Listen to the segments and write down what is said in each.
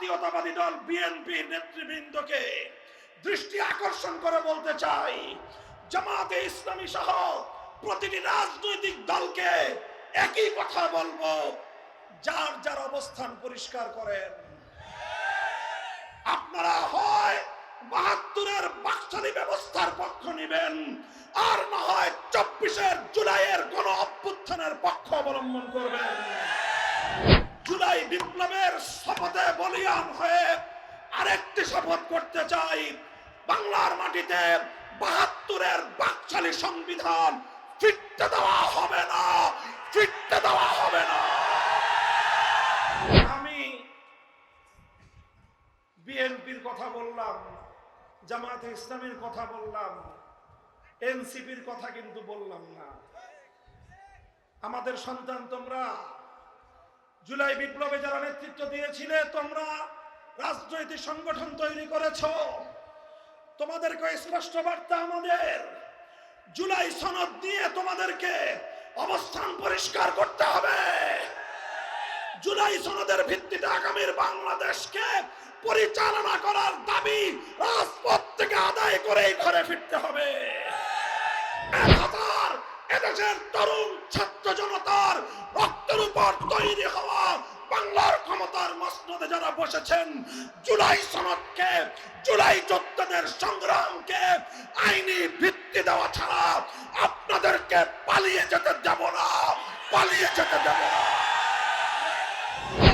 জাতীয়তাবাদী দল বিএনপি নেতৃবৃন্দকে দৃষ্টি আকর্ষণ করে বলতে চাই, জামাতে ইসলামী সহ প্রতিটি রাজনৈতিক দলকে একই কথা বলব, যার যার অবস্থান পরিষ্কার করেন। আপনারা হয় বাহাত্তরের বাকশালী ব্যবস্থার পক্ষ নেবেন, আর না হয় চব্বিশের জুলাইয়ের গণ অভ্যুত্থানের পক্ষ অবলম্বন করবেন। জুলাই বিপ্লবের শপথে বলিয়ান হয়ে আরেকটি শপথ করতে চাই। বাংলার মাটিতে বাহাত্তরের বাকশালী সংবিধান ফিরতে দেওয়া হবে না, ফিরতে দেওয়া হবে না। আমি বিএনপির কথা বললাম জামাতে ইসলামের কথা বললাম, এনসিপির কথা কিন্তু বললাম না। আমাদের সন্তান তোমরা জুলাই বিপ্লবে যারা নেতৃত্ব দিয়েছিলে, তোমরা রাজনৈতিক সংগঠন তৈরি করেছ। তোমাদেরকে স্পষ্ট বার্তা আমাদের, জুলাই সনদ দিয়ে তোমাদেরকে অবস্থান পরিষ্কার করতে হবে। জুলাই সনদের ভিত্তিতে আগামীর বাংলাদেশকে পরিচালনা করার দাবি রাজপথ থেকে আদায় করে ঘরে ফিরতে হবে। এদেশের তরুণ ছাত্র জনতার রক্তের উপর তৈরি হওয়া বাংলার ক্ষমতার মসনদে যারা বসেছেন, জুলাই সনদকে, জুলাই যোদ্ধাদের সংগ্রামকে আইনি ভিত্তি দেওয়া ছাড়া আপনাদেরকে পালিয়ে যেতে দেব না, পালিয়ে যেতে দেব না।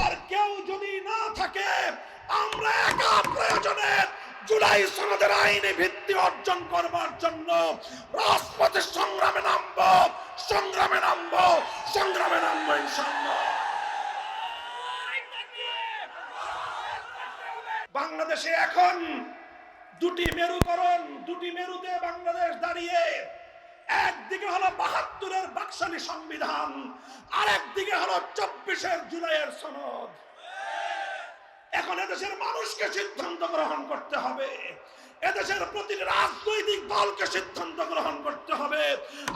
আর কেউ যদি না থাকে, আমরা একা প্রয়োজনে জুলাই সনদের আইনে ভিত্তি অর্জন করবার জন্য রাজপথে সংগ্রামে নামব সংগ্রামে নামব সংগ্রামে নামব বাংলাদেশে এখন দুটি মেরুকরণ, দুটি মেরুতে বাংলাদেশ দাঁড়িয়ে, একদিকে হলো বাহাত্তরের বাকশালী সংবিধান আর একদিকে হলো চব্বিশের জুলাইয়ের সনদ। এখন এদেশের মানুষকে সিদ্ধান্ত গ্রহণ করতে হবে। এদেশের প্রতিটি রাজনৈতিক দলকে সিদ্ধান্ত গ্রহণ করতে হবে।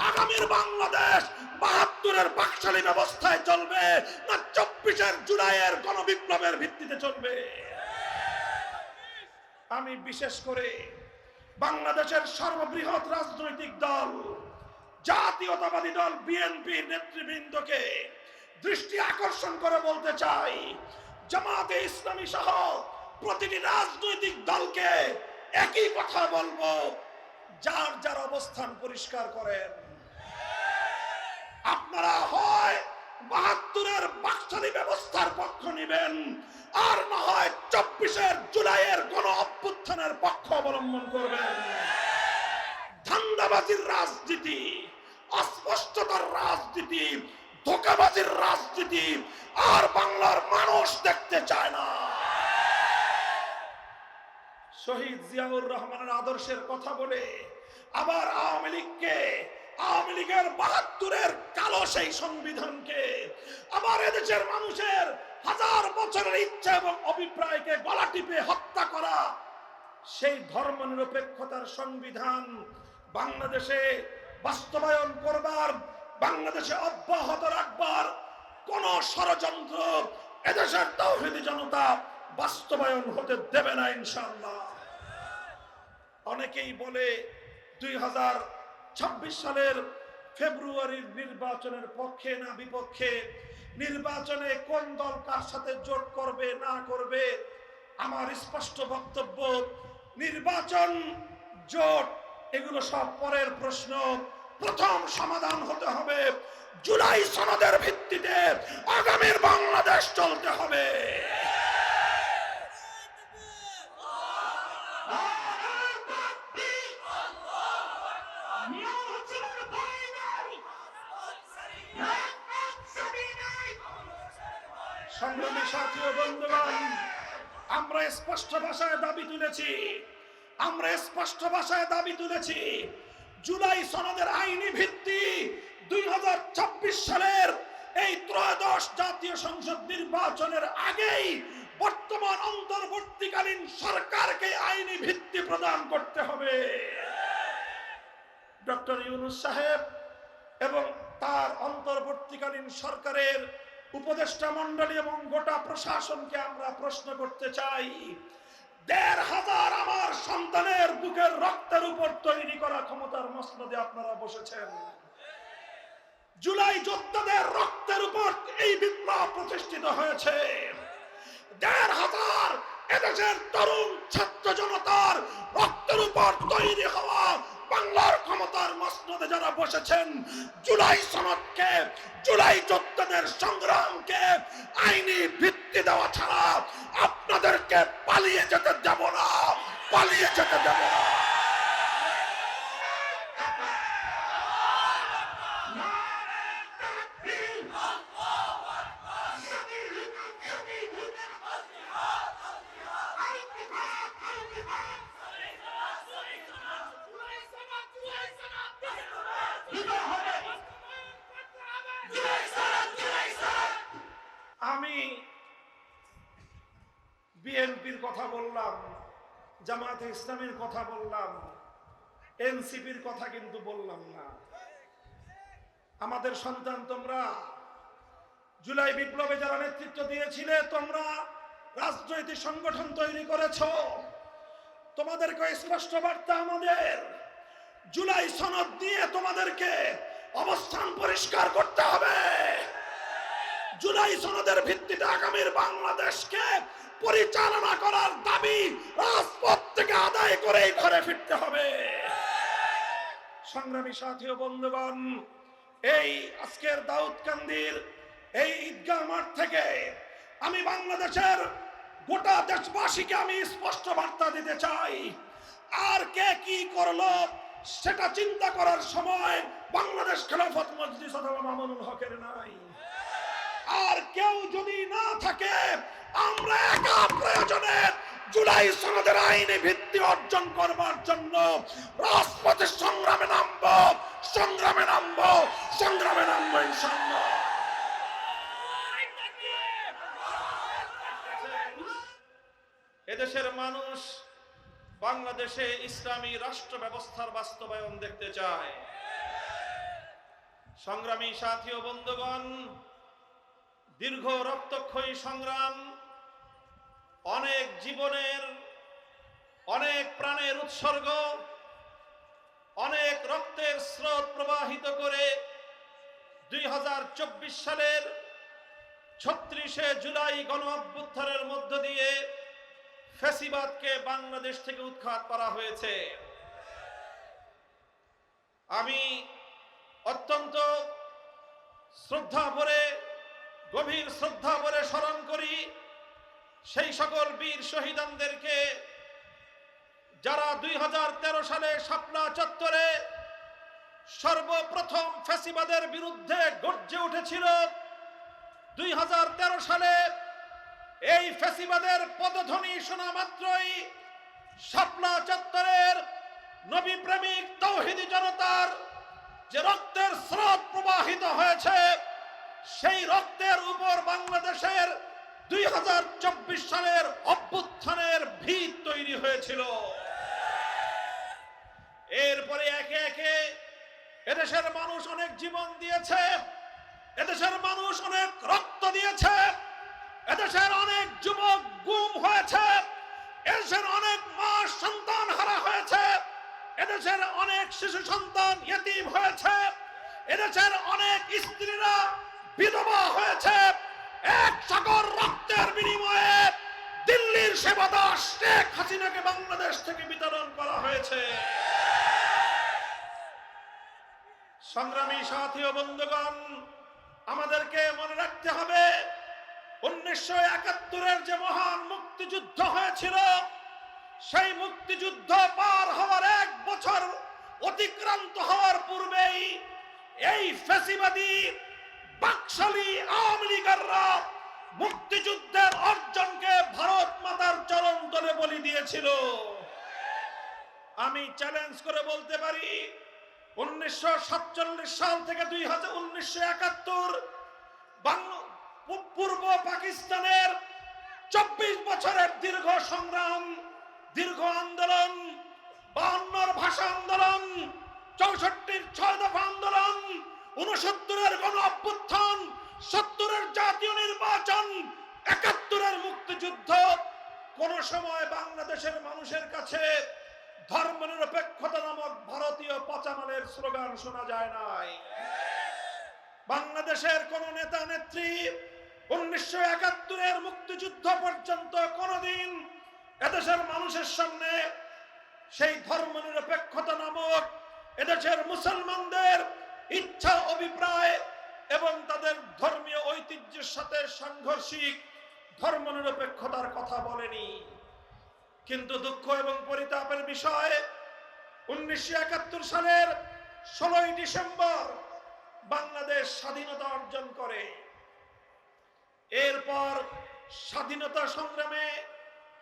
আগামীর বাংলাদেশ বাহাত্তরের বাকশালী ব্যবস্থায় চলবে না চব্বিশের জুলাইয়ের গণবিপ্লবের ভিত্তিতে চলবে। আমি বিশেষ করে বাংলাদেশের সর্ববৃহৎ রাজনৈতিক দল, জাতীয়তাবাদী দল বিএনপি নেতৃবৃন্দকে দৃষ্টি আকর্ষণ করে বলতে চাই। জামাতে ইসলামী সহ প্রতিটি রাজনৈতিক দলকে একই কথা বলব, যার যার অবস্থান পরিষ্কার করেন। আপনারা হয় বাহাত্তরের বাকশালী ব্যবস্থার পক্ষ নেবেন, আর না হয় চব্বিশের জুলাইয়ের কোন অভ্যুত্থানের পক্ষ অবলম্বন করবেন। ধান্দাবাজির রাজনীতি, অস্পষ্টতার রাজনীতি ধোকাবাজির রাজনীতি আর বাংলার মানুষ দেখতে চায় না। শহীদ জিয়াউর রহমানের আদর্শের কথা বলে আবার আওয়ামী লীগকে, আওয়ামী লীগের বাহাত্তরের কালো সেই সংবিধানকে, আবার এদেশের মানুষের হাজার বছরের ইচ্ছা এবং অভিপ্রায়কে গলা টিপে হত্যা করা সেই ধর্ম নিরপেক্ষতার সংবিধান বাংলাদেশে বাস্তবায়ন করবার বাংলাদেশে অব্যাহত রাখবার কোন ষড়যন্ত্র এদেশের তৌহিদি জনতা বাস্তবায়ন হতে দেবে না, ইনশাআল্লাহ। অনেকেই বলে দুই হাজার ছাব্বিশ সালের ফেব্রুয়ারির নির্বাচনের পক্ষে না বিপক্ষে, নির্বাচনে কোন দল কার সাথে জোট করবে, না করবে, আমার স্পষ্ট বক্তব্য, নির্বাচন, জোট, এগুলো সব পরের প্রশ্ন। প্রথম সমাধান হতে হবে। জুলাই সনদের ভিত্তিতে আগামীর বাংলাদেশ চলতে হবে। সংগ্রামী সাথী আমরা স্পষ্ট ভাষায় দাবি তুলেছি। আমরা স্পষ্ট ভাষায় দাবি তুলেছি জুলাই সনদের আইনি ভিত্তি দুই সালের এই ত্রয়োদশ জাতীয় সংসদ নির্বাচনের আগেই বর্তমান অন্তর্বর্তীকালীন সরকারকে আইনি ভিত্তি প্রদান করতে হবে। ডক্টর ইউনুস সাহেব এবং তার অন্তর্বর্তীকালীন সরকারের উপদেষ্টা মন্ডলী এবং গোটা প্রশাসনকে আমরা প্রশ্ন করতে চাই। দেড় হাজার আমার সন্তানের বুকের রক্তের উপর তৈরি করা ক্ষমতার মসনদে আপনারা বসেছেন। জুলাই যোদ্ধাদের রক্তের উপর এই বিপ্লব প্রতিষ্ঠিত হয়েছে। দেড় হাজার এদেশের তরুণ ছাত্র জনতার রক্তের উপর তৈরি হওয়া বাংলার ক্ষমতার মসনদে যারা বসেছেন, জুলাই সনদকে, জুলাই যোদ্ধাদের সংগ্রামকে আইনি ভিত্তি দেওয়া ছাড়া আপনাদেরকে পালিয়ে যেতে দেব না পালিয়ে যেতে দেব না। জামাতে ইসলামের কথা বললাম, এনসিপির কথা কিন্তু বললাম না। আমাদের সন্তান তোমরা, জুলাই বিপ্লবে যারা নেতৃত্ব দিয়েছিলে, তোমরা রাজনৈতিক সংগঠন তৈরি করেছ। তোমাদেরকে স্পষ্ট বার্তা আমাদের, জুলাই সনদ দিয়ে তোমাদেরকে অবস্থান পরিষ্কার করতে হবে। জুলাই সনদের ভিত্তিতে আগামীর বাংলাদেশকে পরিচালনা করার দাবি রাজপথ থেকে আদায় করে ঘরে ফিরতে হবে। সংগ্রামী সাথী বন্ধুগণ, এই আজকের দাউদকান্দির এই ঈদগাহ মাঠ থেকে আমি বাংলাদেশের গোটা দেশবাসীকে আমি স্পষ্ট বার্তা দিতে চাই। আর কে কি করল সেটা চিন্তা করার সময় বাংলাদেশ খেলাফত মজলিস অথবা মামুনুল হকের নাই। আর কেউ যদি না থাকে, আমরা একা প্রয়োজনে জুলাই সনদের আইনে ভিত্তি অর্জন করবার জন্য রাজপথে সংগ্রামে নামব সংগ্রামে নামব সংগ্রামে নামব এদেশের মানুষ বাংলাদেশে ইসলামী রাষ্ট্র ব্যবস্থার বাস্তবায়ন দেখতে চায়। সংগ্রামী সাথী ও বন্ধুগণ দীর্ঘ রক্তক্ষয়ী সংগ্রাম, অনেক জীবনের, অনেক প্রাণের উৎসর্গ, অনেক রক্তের স্রোত প্রবাহিত করে দুই হাজার চব্বিশ সালের ছত্রিশে জুলাই গণ মধ্য দিয়ে ফ্যাসিবাদকে বাংলাদেশ থেকে উৎখাত করা হয়েছে। আমি অত্যন্ত শ্রদ্ধা ভরে গভীর শ্রদ্ধা ভরে স্মরণ করি, সেই সকল বীর শহীদানদেরকে যারা দুই হাজার তেরো সালে শাপলা চত্বরে সর্বপ্রথম ফ্যাসিবাদের বিরুদ্ধে গর্জে উঠেছিল, দুই হাজার তেরো সালে এই ফেসিবাদের পদধ্বনি শোনা মাত্রই শাপলা চত্বরের নবী প্রেমিক তৌহিদি জনতার যে রক্তের স্রোত প্রবাহিত হয়েছে সেই রক্তের উপর বাংলাদেশের দুই হাজার চব্বিশ সালের অভ্যুত্থানের ভিত তৈরি হয়েছিল। এরপরে একে একে এদেশের মানুষ অনেক জীবন দিয়েছে, এদেশের মানুষ অনেক রক্ত দিয়েছে, এদেশের অনেক যুবক গুম হয়েছে, এদেশের অনেক মা সন্তান হারা হয়েছে, এদেশের অনেক শিশু সন্তান হয়েছে, এদেশের অনেক স্ত্রীরা বিধবা হয়েছে। এক সাগর রক্তের বিনিময়ে দিল্লির সেবাদাস শেখ হাসিনাকে বাংলাদেশ থেকে বিতরণ করা হয়েছে। সংগ্রামী সাথী ও বন্ধুগণ, আমাদেরকে মনে রাখতে হবে, উনিশশো একাত্তরের যে মহান মুক্তিযুদ্ধ হয়েছিল, সেই মুক্তিযুদ্ধ পার হওয়ার এক বছর অতিক্রান্ত হওয়ার পূর্বেই এই ফেসিবাদী বাকশালী আওয়ামী লীগাররা মুক্তিযুদ্ধের অর্জনকে ভারত মাতার চরণ তলে বলি দিয়েছিল। আমি চ্যালেঞ্জ করে বলতে পারি, উনিশশো সাতচল্লিশ সাল থেকে দুই হাজার উনিশশো একাত্তর পূর্ব পাকিস্তানের চব্বিশ বছরের দীর্ঘ সংগ্রাম, দীর্ঘ আন্দোলন, বাহান্নর ভাষা আন্দোলন, চৌষট্টির ছয় দফা আন্দোলন উনসত্তরের গণ অভ্যুত্থান সত্তরের জাতীয় নির্বাচন, একাত্তরের মুক্তিযুদ্ধ। কোন সময় বাংলাদেশের মানুষের কাছে ধর্ম নিরপেক্ষতা নামক ভারতীয় পচামালের স্লোগান শোনা যায় নাই। বাংলাদেশের কোন নেতা নেত্রী উনিশশো একাত্তরের মুক্তিযুদ্ধ পর্যন্ত কোনদিন এদেশের মানুষের সামনে সেই ধর্ম নিরপেক্ষতা নামক এদেশের মুসলমানদের ইচ্ছা, অভিপ্রায় এবং তাদের ধর্মীয় ঐতিহ্যের সাথে সাংঘর্ষিক ধর্ম নিরপেক্ষতার কথা বলেনি। কিন্তু দুঃখ এবং পরিতাপের বিষয়, উনিশশো একাত্তর সালের ষোলোই ডিসেম্বর বাংলাদেশ স্বাধীনতা অর্জন করে। এরপর স্বাধীনতা সংগ্রামে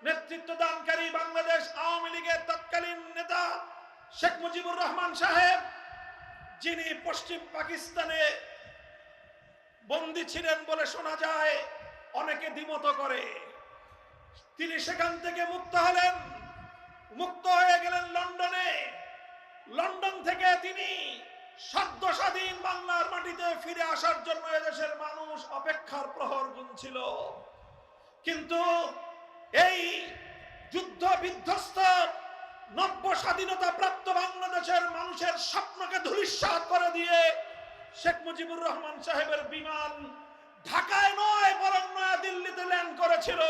নেতৃত্ব দানকারী বাংলাদেশ আওয়ামী লীগের তৎকালীন নেতা শেখ মুজিবুর রহমান সাহেব যিনি পশ্চিম পাকিস্তানে বন্দী ছিলেন বলে শোনা যায়, অনেকে দ্বিমত করে। তিনি সেখান থেকে মুক্ত হলেন, মুক্ত হয়ে গেলেন লন্ডনে। লন্ডন থেকে তিনি সদ্য স্বাধীন বাংলার মাটিতে ফিরে আসার জন্য এদেশের মানুষ অপেক্ষার প্রহর গুনছিল। কিন্তু এই যুদ্ধ বিধ্বস্ত নব্য স্বাধীনতা প্রাপ্ত বাংলাদেশের মানুষের স্বপ্নকে ধূলিসাৎ করে দিয়ে শেখ মুজিবুর রহমান সাহেবের বিমান ঢাকায় নয়, বরং নয়া দিল্লিতে ল্যান্ড করেছিল।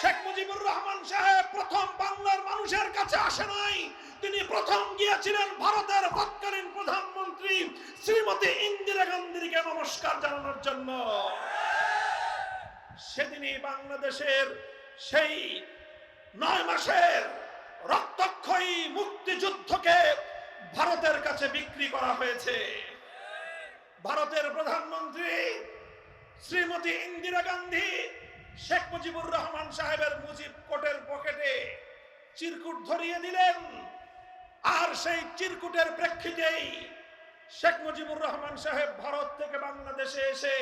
শেখ মুজিবুর রহমান সাহেব প্রথম বাংলার মানুষের কাছে আসে নাই। তিনি প্রথম গিয়েছিলেন ভারতের তৎকালীন প্রধানমন্ত্রী শ্রীমতী ইন্দিরা গান্ধীকে নমস্কার জানানোর জন্য। সেদিনই বাংলাদেশের সেই নয় মাসের রক্তক্ষয়ী মুক্তিযুদ্ধকে ভারতের কাছে বিক্রি করা হয়েছে। ভারতের প্রধানমন্ত্রী শ্রীমতী ইন্দিরা গান্ধী, শেখ মুজিবুর রহমান সাহেবের মুজিব কোটের পকেটে চিরকুট ধরিয়ে দিলেন। আর সেই চিরকুটের প্রেক্ষিতেই শেখ মুজিবুর রহমান সাহেব ভারত থেকে বাংলাদেশে এসে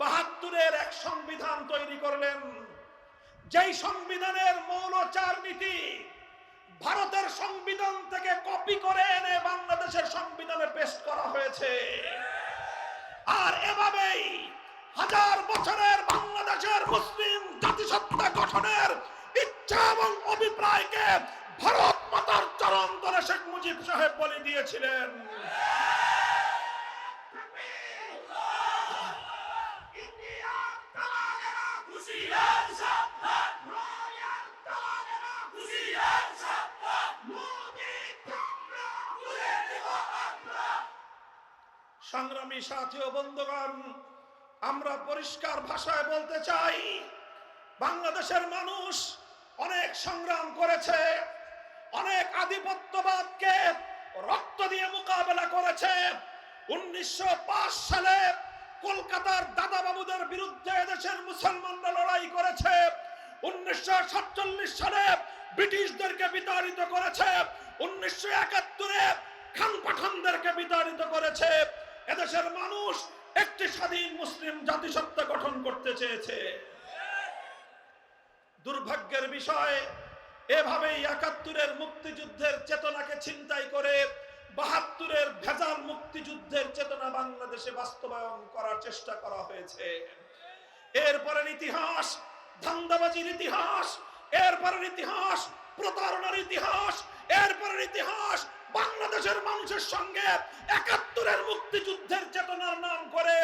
বাহাত্তরের এক সংবিধান তৈরি করলেন। যেই সংবিধানের মৌল চার নীতি ভারতের সংবিধান থেকে কপি করে এনে বাংলাদেশের সংবিধানে পেশ করা হয়েছে। আর এভাবেই হাজার বছরের বাংলাদেশের মুসলিম জাতিসত্তা গঠনের ইচ্ছা এবং অভিপ্রায়কে ভারত মাতার চরম তলে শেখ মুজিব সাহেব বলে দিয়েছিলেন। সংগ্রামী সাথী ও বন্ধুগণ, আমরা পরিষ্কার ভাষায় বলতে চাই, বাংলাদেশের মানুষ অনেক সংগ্রাম করেছে, অনেক আধিপত্যবাদকে রক্ত দিয়ে মোকাবেলা করেছে। উনিশশো পাঁচ সালে কলকাতার দাদাবাবুদের বিরুদ্ধে দেশের মুসলমানরা লড়াই করেছে। উনিশশো সাতচল্লিশ সালে ব্রিটিশদেরকে বিতাড়িত করেছে। উনিশশো একাত্তরে খান পাঠানদেরকে বিতাড়িত করেছে। এদেশের মানুষ একটি স্বাধীন মুসলিম জাতিসত্তা গঠন করতে চেয়েছে। দুর্ভাগ্যের বিষয়, এভাবেই একাত্তরের মুক্তিযুদ্ধের চেতনাকে ছিনতাই করে বাহাত্তরের ভেজাল মুক্তিযুদ্ধের চেতনা বাংলাদেশে বাস্তবায়ন করার চেষ্টা করা হয়েছে। এরপরের ইতিহাস, ধান্দাবাজির ইতিহাস, এরপরের ইতিহাস প্রতারণার ইতিহাস, এরপরের ইতিহাস, বাংলাদেশের মানুষের সঙ্গে একাত্তরের মুক্তিযুদ্ধের চেতনার নাম করে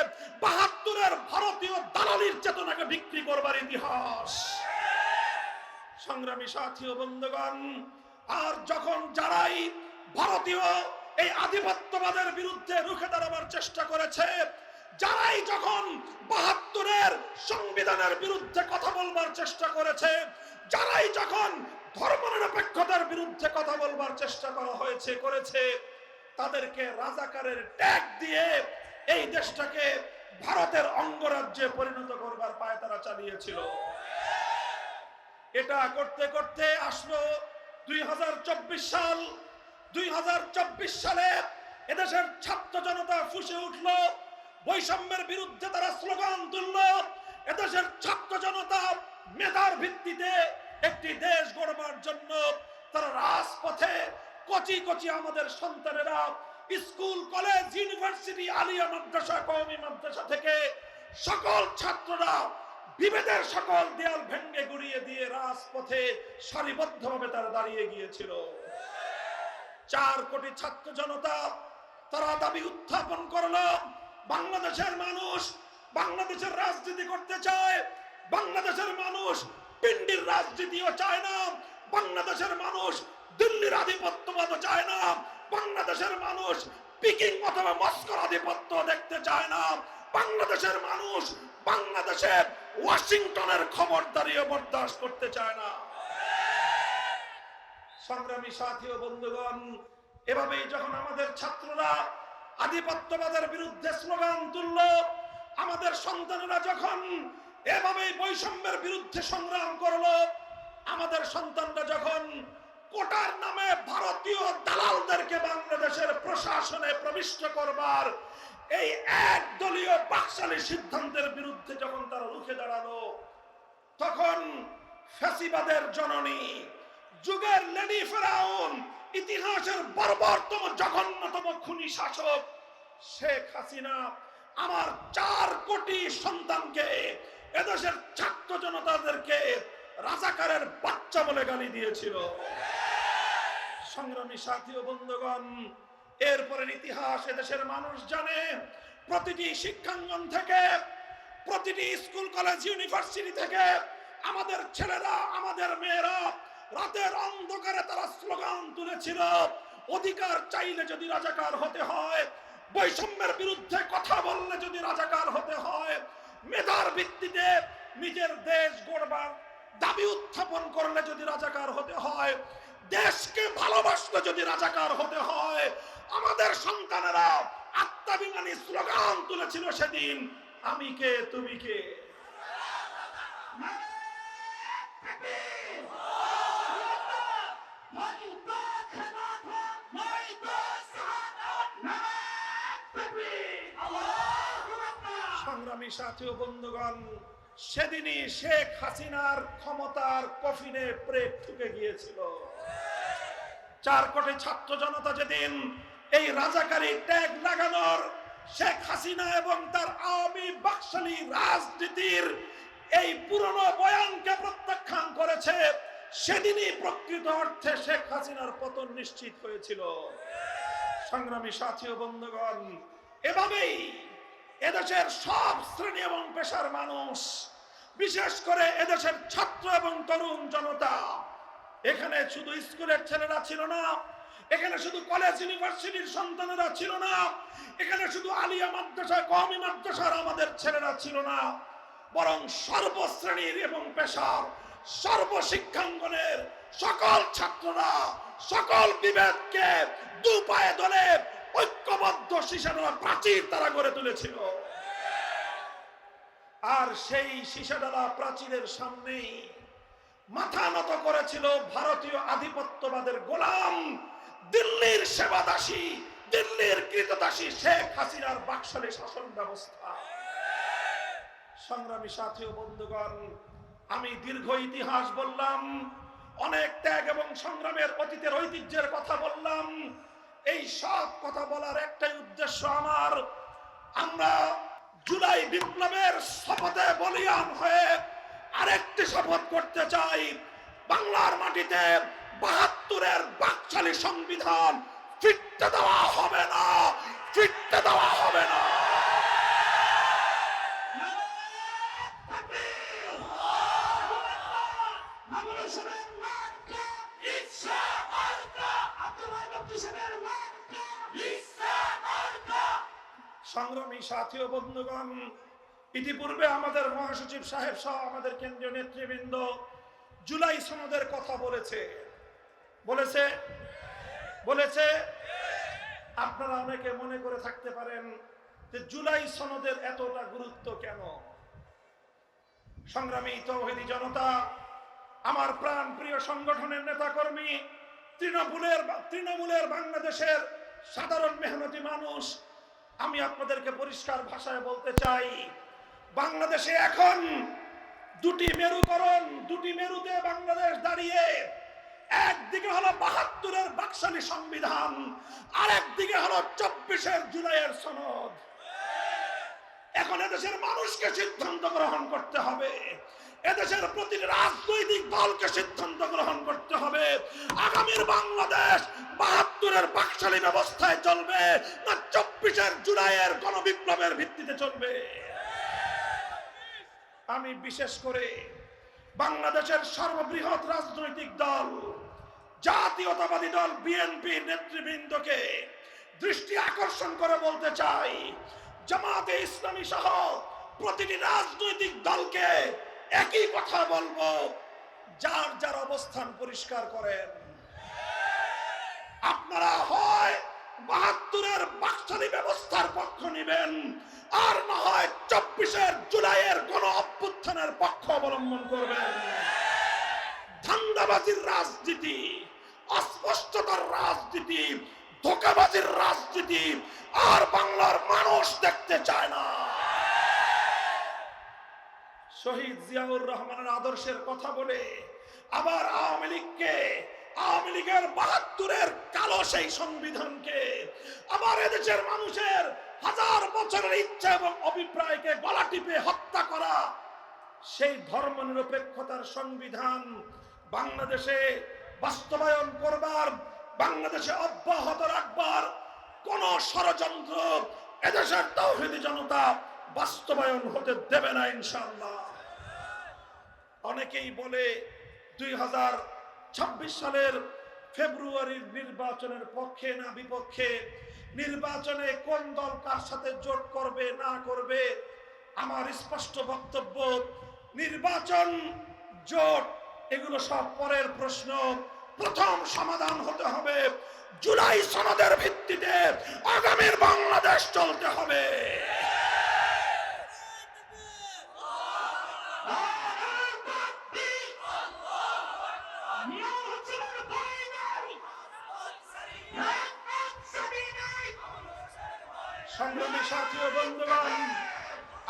বাহাত্তরের ভারতীয় দালালির চেতনাকে বিক্রি করবার ইতিহাস। সংগ্রামী সাথী ও বন্ধুগণ, আর যখন যারাই ভারতীয় এই আধিপত্যবাদের বিরুদ্ধে রুখে দাঁড়াবার চেষ্টা করেছে, যারাই যখন বাহাত্তরের সংবিধানের বিরুদ্ধে কথা বলবার চেষ্টা করেছে, যারাই যখন ধর্মনিরপেক্ষতার বিরুদ্ধে কথা বলবার চেষ্টা করা হয়েছে, করেছে। তাদেরকে রাজাকারের ট্যাগ দিয়ে এই দেশটাকে ভারতের অঙ্গরাজ্যে পরিণত করবার পায় তারা চালিয়েছিল। এটা করতে করতে আসলো দুই হাজার চব্বিশ সাল। দুই হাজার চব্বিশ সালে এদেশের ছাত্র জনতা ফুসে উঠল। বৈষম্যের বিরুদ্ধে তারা স্লোগান তুলল। এদেশের ছাত্র জনতা মেধার ভিত্তিতে একটি দেশ গড়বার জন্য তারা রাজপথে কচি কচি আমাদের সন্তানেরা স্কুল, কলেজ, ইউনিভার্সিটি, আলিয়া মাদ্রাসা, কওমি মাদ্রাসা থেকে সকল ছাত্ররা বিভেদের সকল দেয়াল ভেঙ্গে গুড়িয়ে দিয়ে রাজপথে সারিবদ্ধভাবে তারা দাঁড়িয়ে গিয়েছিল। চার কোটি ছাত্র জনতা তারা দাবি উত্থাপন করল, বাংলাদেশের মানুষ বাংলাদেশের রাজনীতি করতে চায়, বাংলাদেশের মানুষ পিন্ডির রাজনীতিও চায় না। বাংলাদেশের মানুষ দিল্লির আধিপত্যবাদও চায় না। বাংলাদেশের মানুষ পিকিং অথবা মস্কর আধিপত্য দেখতে চায় না। বাংলাদেশের মানুষ বাংলাদেশের ওয়াশিংটনের খবরদারিও বরদাস্ত করতে চায় না। সংগ্রামী সাথী ও বন্ধুগণ, এভাবেই যখন আমাদের ছাত্ররা আধিপত্যবাদের বিরুদ্ধে স্লোগান তুলল, আমাদের সন্তানেরা যখন এভাবেই বৈষম্যের বিরুদ্ধে সংগ্রাম করল। আমাদের সন্তানরা যখন কোটার নামে ভারতীয় দালালদেরকে বাংলাদেশের প্রশাসনে প্রবিষ্ট করবার এই একদলীয় বাকশালী সিদ্ধান্তের বিরুদ্ধে যখন তারা রুখে দাঁড়াল, তখন ফ্যাসিবাদের জননী, যুগের লেডি ফেরাউন, ইতিহাসের বর্বরতম, জঘন্যতম খুনি শাসক শেখ হাসিনা আমার চার কোটি সন্তানকে এদেশের ছাত্র জনতাদেরকে রাজাকারের বাচ্চা বলে গালি দিয়েছিল। সংগ্রামী সাথী ও বন্ধুগণ, এরপরের ইতিহাস এদেশের মানুষ জানে, প্রতিটি শিক্ষাঙ্গন থেকে, প্রতিটি স্কুল, কলেজ, ইউনিভার্সিটি থেকে আমাদের ছেলেরা, আমাদের মেয়েরা রাতের অন্ধকারে তারা স্লোগান তুলেছিল, অধিকার চাইলে যদি রাজাকার হতে হয়, বৈষম্যের বিরুদ্ধে কথা বললে যদি রাজাকার হতে হয় ভিত্তিতে নিজের দেশ গড়বার দাবি উত্থাপন করলে যদি রাজাকার হতে হয়, দেশকে ভালোবাসলে যদি রাজাকার হতে হয়, আমাদের সন্তানেরা আত্মাভিমানী স্লোগান তুলেছিল সেদিন, আমি কে, তুমি কে? সংগ্রামী সাথী ও বন্ধুগণ, সেদিনই শেখ হাসিনার ক্ষমতার কফিনে প্রেক ঠুকে গিয়েছিল। চার কোটি ছাত্র জনতা যেদিন এই রাজাকারী ট্যাগ লাগানোর শেখ হাসিনা এবং তার আওয়ামী বাকশালী রাজনীতির এই পুরনো বয়ানকে প্রত্যাখ্যান করেছে, সেদিনই প্রকৃত অর্থে শেখ হাসিনার পতন নিশ্চিত হয়েছিল। সংগ্রামী সাথী বন্ধুগণ, এভাবেই এদেশের সব শ্রেণি এবং পেশার মানুষ, বিশেষ করে এদেশের ছাত্র এবং তরুণ জনতা, এখানে শুধু স্কুলের ছেলেরা ছিল না, এখানে শুধু কলেজ, ইউনিভার্সিটির সন্তানেরা ছিল না, এখানে শুধু আলিয়া মাদ্রাসা, কওমি মাদ্রাসার আমাদের ছেলেরা ছিল না, বরং সর্বশ্রেণীর এবং পেশার সর্বশিক্ষাঙ্গনের সকল ছাত্ররা, সকল বিভেদকে দু পায়ে ধরে ঐক্যবদ্ধ শিশারা প্রাচীর তারা গড়ে তুলেছিল। আর সেই শিশাডালা প্রাচীরের সামনেই মাথা নত করেছিল ভারতীয় আধিপত্যবাদের গোলাম দিল্লির সেবাদাসী, দিল্লির কৃতদাসী শেখ হাসিনার বাকশালী শাসন ব্যবস্থা। সংগ্রামী সাথী ও বন্ধুগণ, আমি দীর্ঘ ইতিহাস বললাম, অনেক ত্যাগ এবং সংগ্রামের অতীতের ঐতিহ্যের কথা বললাম এই সব কথা বলার একটাই উদ্দেশ্য আমার। আমরা জুলাই বিপ্লবের শপথে বলিয়ান হয়ে আরেকটি শপথ করতে চাই। বাংলার মাটিতে বাহাত্তরের বাকশালী সংবিধান ফিরতে দেওয়া হবে না, ফিরতে দেওয়া হবে না। সংগ্রামী সাথী ও বন্ধুগণ, ইতিপূর্বে আমাদের মহাসচিব সাহেব সহ আমাদের কেন্দ্রীয় নেতৃবৃন্দ জুলাই সনদের কথা বলেছে। বলেছে? বলেছে? আপনারা অনেকে মনে করে থাকতে পারেন যে জুলাই সনদের এতটা গুরুত্ব কেন? সংগ্রামী তৌহিদি জনতা, আমার প্রাণ প্রিয় সংগঠনের নেতাকর্মী, তৃণমূলের তৃণমূলের বাংলাদেশের সাধারণ মেহনতি মানুষ আমি আপনাদেরকে পরিষ্কার ভাষায় বলতে চাই, বাংলাদেশে এখন দুটি মেরুকরণ, দুটি মেরুতে বাংলাদেশ দাঁড়িয়ে, একদিকে হলো বাহাত্তরের বাকশালী সংবিধান আর একদিকে হলো চব্বিশের জুলাইয়ের সনদ। এখন এদেশের মানুষকে সিদ্ধান্ত গ্রহণ করতে হবে। এদেশের প্রতিটি রাজনৈতিক দলকে সিদ্ধান্ত গ্রহণ করতে হবে। আগামীর বাংলাদেশ বাহাত্তরের বাকশালী ব্যবস্থায় চলবে না চব্বিশের জুলাইয়ের গণবিপ্লবের ভিত্তিতে চলবে। আমি বিশেষ করে বাংলাদেশের সর্ববৃহৎ রাজনৈতিক দল, জাতীয়তাবাদী দল বিএনপি নেতৃবৃন্দকে দৃষ্টি আকর্ষণ করে বলতে চাই, জামাতে ইসলামী সহ প্রতিটি রাজনৈতিক দলকে একই কথা বলব। যার যার অবস্থান পরিষ্কার করেন। আপনারা হয় বাহাত্তরের বাকশালী ব্যবস্থার পক্ষ নেবেন, আর না হয় চব্বিশের জুলাইয়ের গণ অভ্যুত্থানের পক্ষ অবলম্বন করবেন। ধান্দাবাজির রাজনীতি, অস্পষ্টতার রাজনীতি, ধোকাবাজির রাজনীতি, আর বাংলার মানুষ দেখতে চায় না। শহীদ জিয়াউর রহমানের আদর্শের কথা বলে আবার আওয়ামী লীগকে, আওয়ামী লীগের বাহাত্তরের কালো সেই সংবিধানকে, আবার এদেশের মানুষের হাজার বছরের ইচ্ছা এবং অভিপ্রায়কে গলা টিপে হত্যা করা সেই ধর্ম নিরপেক্ষতার সংবিধান বাংলাদেশে বাস্তবায়ন করবার, বাংলাদেশে অব্যাহত রাখবার কোন ষড়যন্ত্র এদেশের তৌহিদি জনতা বাস্তবায়ন হতে দেবে না ইনশাল্লাহ অনেকেই বলে দুই হাজার ছাব্বিশ সালের ফেব্রুয়ারির নির্বাচনের পক্ষে না বিপক্ষে, নির্বাচনে কোন দল কার সাথে জোট করবে, না করবে, আমার স্পষ্ট বক্তব্য, নির্বাচন, জোট, এগুলো সব পরের প্রশ্ন। প্রথম সমাধান হতে হবে জুলাই সনদের ভিত্তিতে। আগামীর বাংলাদেশ চলতে হবে।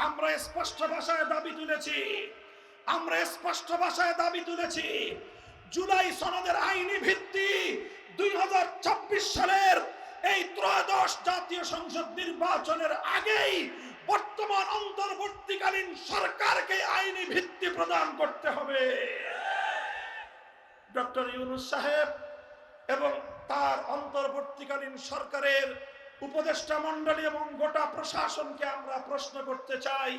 আমরা স্পষ্ট ভাষায় দাবি তুলেছি, আমরা স্পষ্ট ভাষায় দাবি তুলেছি, জুলাই সনদের আইনি ভিত্তি দুই সালের এই ত্রয়োদশ জাতীয় সংসদ নির্বাচনের আগেই বর্তমান অন্তর্বর্তীকালীন সরকারকে আইনি ভিত্তি প্রদান করতে হবে। ডক্টর ইউনুস সাহেব এবং তার অন্তর্বর্তীকালীন সরকারের উপদেষ্টা মন্ডলী এবং গোটা প্রশাসনকে আমরা প্রশ্ন করতে চাই।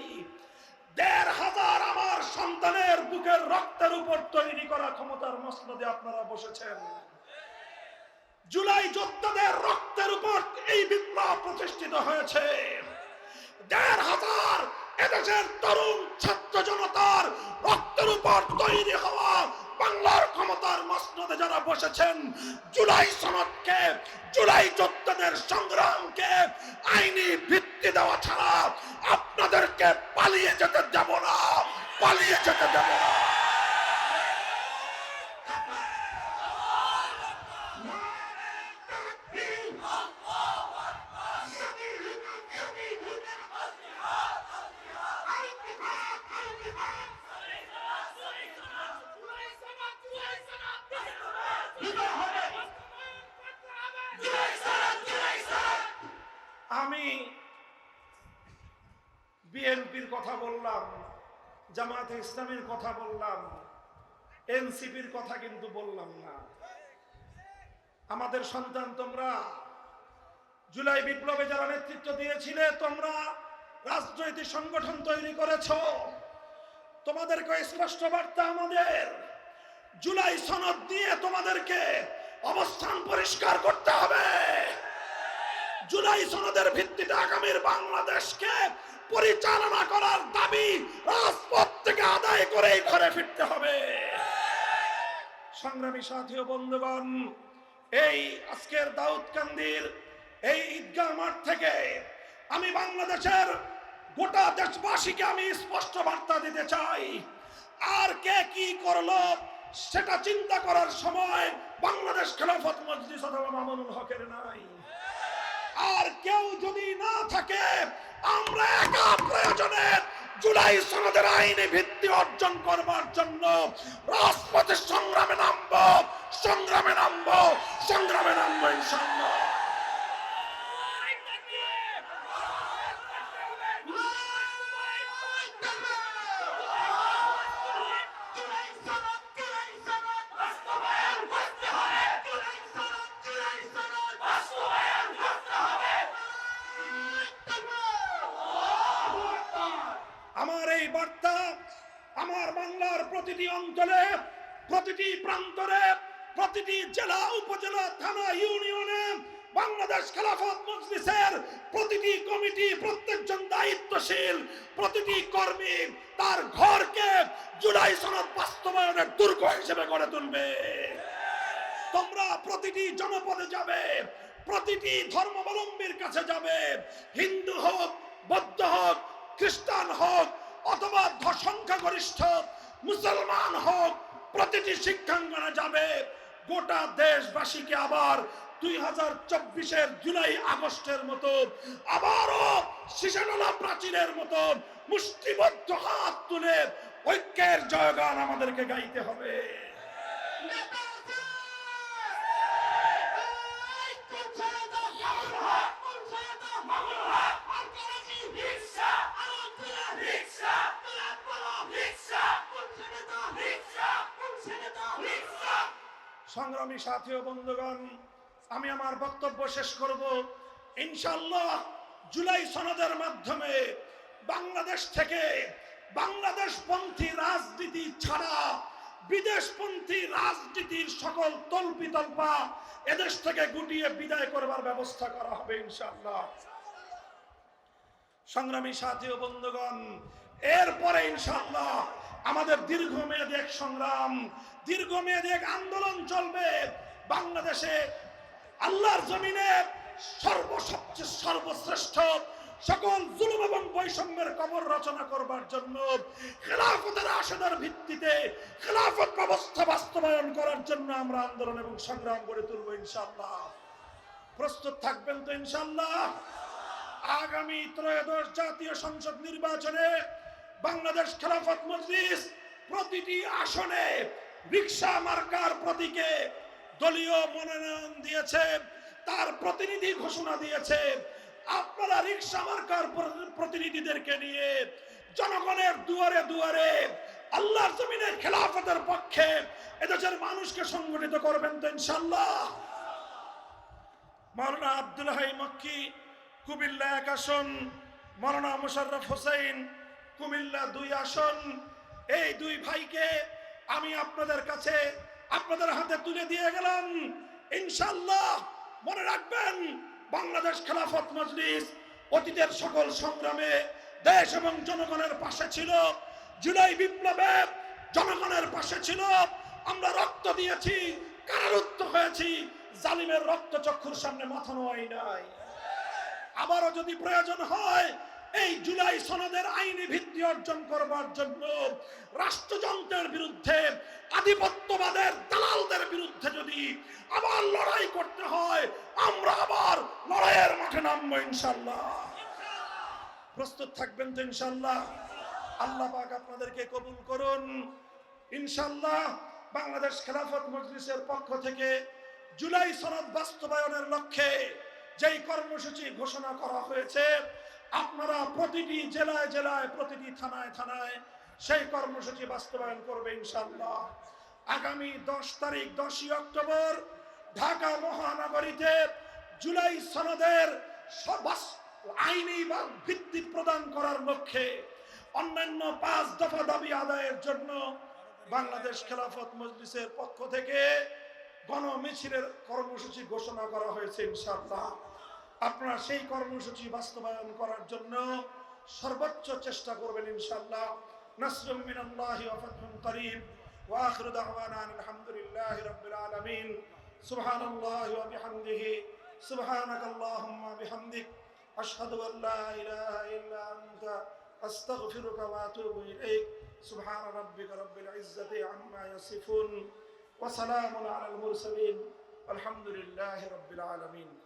দেড় হাজার আমার সন্তানের বুকের রক্তের উপর তৈরি করা ক্ষমতার মসনদে আপনারা বসেছেন। জুলাই যোদ্ধাদের রক্তের উপর এই বিপ্লব প্রতিষ্ঠিত হয়েছে। দেড় হাজার এদেশের তরুণ ছাত্র জনতার রক্তের উপর তৈরি হওয়া বাংলার ক্ষমতার মসনদে যারা বসেছেন, জুলাই সনদকে, জুলাই যোদ্ধাদের সংগ্রামকে আইনি ভিত্তি দেওয়া ছাড়া আপনাদেরকে পালিয়ে যেতে দেব না, পালিয়ে যেতে দেব না আমি বিএনপির কথা বললাম জামাতে ইসলামের কথা বললাম এনসিপির কথা কিন্তু বললাম না আমাদের সন্তান তোমরা জুলাই বিপ্লবে যারা দিয়েছিলে তোমরা রাজনৈতিক সংগঠন তৈরি করেছ। তোমাদেরকে স্পষ্ট বার্তা আমাদের, জুলাই সনদ দিয়ে তোমাদেরকে অবস্থান পরিষ্কার করতে হবে। জুলাই সনদের ভিত্তিতে আগামীর বাংলাদেশকে পরিচালনা করার দাবি রাজপথ থেকে আদায় করে ঘরে ফিরতে হবে। সংগ্রামী সাথী ও বন্ধুগণ, এই আজকের দাউদকান্দির এই ঈদগাহ মাঠ থেকে আমি বাংলাদেশের গোটা দেশবাসীকে আমি স্পষ্ট বার্তা দিতে চাই। আর কে কি করল, সেটা চিন্তা করার সময় বাংলাদেশ খেলাফত মজলিস অথবা মামুনুল হকের নাই। আর কেউ যদি না থাকে, আমরা একা প্রয়োজনে জুলাই সনদের আইনে ভিত্তি অর্জন করবার জন্য রাজপথের সংগ্রামে নামব, সংগ্রামে নামবো সংগ্রামে নামবো ইনশাল্লাহ প্রতিটি অঞ্চলে, প্রতিটি প্রান্তরে, প্রতিটি জেলা, উপজেলা, থানা, ইউনিয়নে বাংলাদেশ খেলাফত মজলিসের প্রতিটি কমিটি প্রত্যেকজন দায়িত্বশীল, প্রতিটি কর্মী তার ঘরকে জুলাই সনদ বাস্তবায়নের দুর্গ হিসেবে গড়ে তুলবে। তোমরা প্রতিটি জনপদে যাবে, প্রতিটি ধর্মাবলম্বীর কাছে যাবে, হিন্দু হোক, বৌদ্ধ হোক, খ্রিস্টান হোক, অথবা সংখ্যাগরিষ্ঠ মুসলমান হোক, প্রতিটি শিক্ষাঙ্গনে যাবে। গোটা দেশবাসীকে আবার দুই হাজার চব্বিশের জুলাই আগস্টের মতো, আবারও শিশানলা প্রাচীরের মতো মুষ্টিবদ্ধ হাত তুলে ঐক্যের জয়গান আমাদেরকে গাইতে হবে। সংগ্রামী সাথী ও বন্ধুগণ, আমি আমার বক্তব্য শেষ করব। ইনশাল্লাহ জুলাই সনদের মাধ্যমে বাংলাদেশ থেকে বাংলাদেশপন্থী রাজনীতি ছাড়া বিদেশপন্থী রাজনীতির সকল তল্পিতল্পা এদেশ থেকে গুটিয়ে বিদায় করবার ব্যবস্থা করা হবে ইনশাল্লাহ সংগ্রামী সাথী ও বন্ধুগণ, এরপরে ইনশাল্লাহ আমাদের দীর্ঘমেয়াদী এক সংগ্রাম দীর্ঘমেয়াদী এক আন্দোলন চলবে। বাংলাদেশে আল্লাহর জমিনে সর্ব সবচেয়ে সর্বশ্রেষ্ঠ সকল জুলুম এবং বৈষম্যের কবর রচনা করবার জন্য খেলাফতের আসনের ভিত্তিতে খেলাফত ব্যবস্থা বাস্তবায়ন করার জন্য আমরা আন্দোলন এবং সংগ্রাম গড়ে তুলব ইনশাআল্লাহ। প্রস্তুত থাকবেন তো ইনশাআল্লাহ? আগামী ত্রয়োদশ জাতীয় সংসদ নির্বাচনে বাংলাদেশ খেলাফত মজলিস প্রতিটি আসনে রিক্সা মার্কার প্রতীকে দলীয় মনোনয়ন দিয়েছে, তার প্রতিনিধি ঘোষণা দিয়েছে। আপনারা রিক্সা মার্কার প্র- প্রতিনিধিদেরকে নিয়ে জনগণের দুয়ারে দুয়ারে আল্লাহর জমিনে খেলাফতের পক্ষে এদেশের মানুষকে সংগঠিত করবেন তো ইনশাল্লাহ মাওলানা আব্দুল হাই মক্কি, কুমিল্লা এক আসন। মাওলানা মোশাররফ হোসেন, কুমিল্লা দুই আসন। এই দুই ভাইকে আমি আপনাদের কাছে আপনাদের হাতে তুলে দিয়ে গেলাম। ইনশাল্লাহ মনে রাখবেন, বাংলাদেশ খেলাফত মজলিস অতীতের সকল সংগ্রামে দেশ এবং জনগণের পাশে ছিল, জুলাই বিপ্লবে জনগণের পাশে ছিল। আমরা রক্ত দিয়েছি, কারারুদ্ধ হয়েছি, জালিমের রক্ত চক্ষুর সামনে মাথা নোয়াই নাই। আবারও যদি প্রয়োজন হয় এই জুলাই সনদের আইনি ভিত্তি অর্জন করবার জন্য রাষ্ট্রযন্ত্রের বিরুদ্ধে, আধিপত্যবাদের দালালদের বিরুদ্ধে যদি আবার লড়াই করতে হয়, আমরা আবার লড়াইয়ের মাঠে নামবো ইনশাল্লাহ প্রস্তুত থাকবেন তো ইনশাল্লাহ আল্লাহ পাক আপনাদেরকে কবুল করুন। ইনশাল্লাহ বাংলাদেশ খেলাফত মজলিসের পক্ষ থেকে জুলাই সনদ বাস্তবায়নের লক্ষ্যে যেই কর্মসূচি ঘোষণা করা হয়েছে আপনারা প্রতিটি জেলায় জেলায়, প্রতিটি থানায় থানায় সেই কর্মসূচি বাস্তবায়ন করবে ইনশাল্লাহ আগামী দশ তারিখ, দশই অক্টোবর, ঢাকা মহানগরীতে জুলাই সনদের আইনি বা ভিত্তি প্রদান করার লক্ষ্যে অন্যান্য পাঁচ দফা দাবি আদায়ের জন্য বাংলাদেশ খেলাফত মজলিসের পক্ষ থেকে গণমিছিলের কর্মসূচি ঘোষণা করা হয়েছে ইনশাআল্লাহ। আপনারা সেই কর্মসূচি বাস্তবায়ন করার জন্য সর্বোচ্চ চেষ্টা করবেন ইনশাআল্লাহ। নাসরুম মিনাল্লাহি ওয়া করিম। ওয়া আখিরু দাওয়ানা আলহামদুলিল্লাহি রাব্বিল আলামিন। সুবহানাল্লাহি ওয়া বিহামদিহি। সুবহানাকাল্লাহুম্মা ইল্লা আনতা। ওয়া আতুবু ইলাইক। সুবহান রাব্বিকা রাব্বিল ইজ্জাতি আম্মা ইয়াসিফুন। ওয়া সালামুন আলাল মুরসালিন। আলহামদুলিল্লাহি রাব্বিল আলামিন।